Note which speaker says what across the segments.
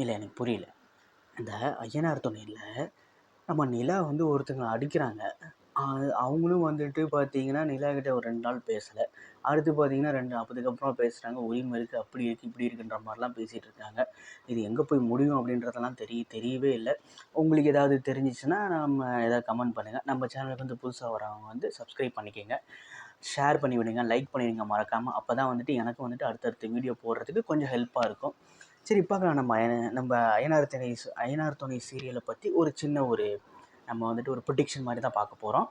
Speaker 1: இல்லை எனக்கு புரியல. இந்த ஐயனார் துணையில் நம்ம நிலா வந்து ஒருத்தங்க அடிக்கிறாங்க. அவங்களும் வந்துட்டு பார்த்தீங்கன்னா நிலா கிட்டே ஒரு ரெண்டு நாள் பேசலை. அடுத்து பார்த்தீங்கன்னா ரெண்டு அதுக்கப்புறம் பேசுகிறாங்க உரிமை இருக்குது அப்படி இருக்குது இப்படி இருக்குன்ற மாதிரிலாம் பேசிகிட்டு இருக்காங்க. இது எங்கே போய் முடியும்? அப்படின்றதெல்லாம் தெரிய தெரியவே இல்லை. உங்களுக்கு ஏதாவது தெரிஞ்சிச்சுன்னா நம்ம எதாவது கமெண்ட் பண்ணுங்கள் நம்ம சேனலுக்கு வந்து புதுசாக வரவங்க வந்து சப்ஸ்கிரைப் பண்ணிக்கோங்க. ஷேர் பண்ணி விடுங்க லைக் பண்ணிடுங்க மறக்காமல் அப்போ தான் வந்துட்டு எனக்கு வந்துட்டு அடுத்தடுத்த வீடியோ போடுறதுக்கு கொஞ்சம் ஹெல்ப்பாக இருக்கும். சரி பார்க்கலாம் நம்ம அயன- நம்ம அயனார் துணை அயனார் துணை சீரியலை பற்றி ஒரு சின்ன ஒரு நம்ம வந்துட்டு ஒரு ப்ரொடிக்ஷன் மாதிரி தான் பார்க்க போகிறோம்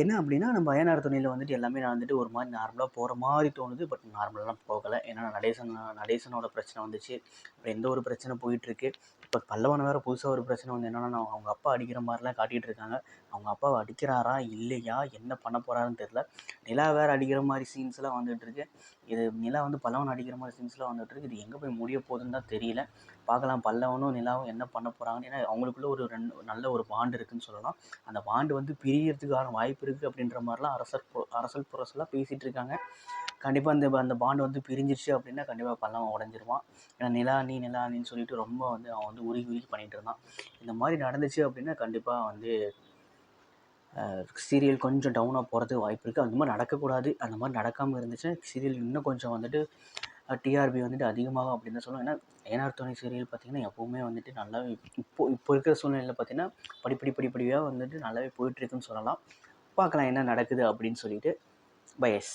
Speaker 1: என்ன அப்படின்னா நம்ம அயனார் துணையில் வந்துட்டு எல்லாமே நான் வந்துட்டு ஒரு மாதிரி நார்மலாக போகிற மாதிரி தோணுது. பட் நார்மலாலாம் போகலை. ஏன்னா நடேசன் நடேசனோட பிரச்சனை வந்துச்சு. அப்புறம் எந்த ஒரு பிரச்சனை போயிட்டுருக்கு. இப்போ பல்லவன் வேறு புதுசாக ஒரு பிரச்சனை வந்து என்னென்னா அவங்க அப்பா அடிக்கிற மாதிரிலாம் காட்டிகிட்டு இருக்காங்க. அவங்க அப்பாவை அடிக்கிறாரா? இல்லையா? என்ன பண்ண போகிறாருன்னு தெரில நிலா வேறு அடிக்கிற மாதிரி சீன்ஸ்லாம் வந்துட்டுருக்கு இது நிலா வந்து பல்லவன் அடிக்கிற மாதிரி சீன்ஸ்லாம் வந்துட்டுருக்கு இது எங்கே போய் முடிய போகுதுன்னு தான் தெரியல. பார்க்கலாம். பல்லவனும் நிலாவும் என்ன பண்ண போகிறாங்கன்னு ஏன்னா அவங்களுக்குள்ள ஒரு ரெண்டு நல்ல ஒரு பாண்டு இருக்குதுன்னு சொல்லலாம். அந்த பாண்டு வந்து பிரியறதுக்கான வாய்ப்பு இருக்குது அப்படின்ற மாதிரிலாம் அரசர் அரசல் புரசலாக பேசிகிட்டு இருக்காங்க. கண்டிப்பாக அந்த அந்த பாண்டு வந்து பிரிஞ்சிருச்சு அப்படின்னா கண்டிப்பாக பல்லவன் உடஞ்சிருவான் ஏன்னா நிலா நீ நிலா நீன்னு சொல்லிட்டு ரொம்ப வந்து அவன் வந்து உருகி உருகி பண்ணிகிட்டு இருந்தான். இந்த மாதிரி நடந்துச்சு அப்படின்னா கண்டிப்பாக வந்து சீரியல் கொஞ்சம் டவுனாக போகிறதுக்கு வாய்ப்பு இருக்குது அந்த மாதிரி நடக்கக்கூடாது. அந்த மாதிரி நடக்காமல் இருந்துச்சுன்னா சீரியல் இன்னும் கொஞ்சம் வந்துட்டு டிஆர்பி வந்துட்டு அதிகமாகும் அப்படின்னு தான் சொல்லுவோம் ஏன்னா ஏனார் துணை சீரியல் பார்த்திங்கன்னா எப்போவுமே வந்துட்டு நல்லாவே இப்போ இப்போ இருக்கிற சூழ்நிலையில் பார்த்திங்கன்னா படிப்படி படிப்படியாக வந்துட்டு நல்லாவே போயிட்டுருக்குன்னு சொல்லலாம். பார்க்கலாம் என்ன நடக்குது அப்படின்னு சொல்லிட்டு பயஸ்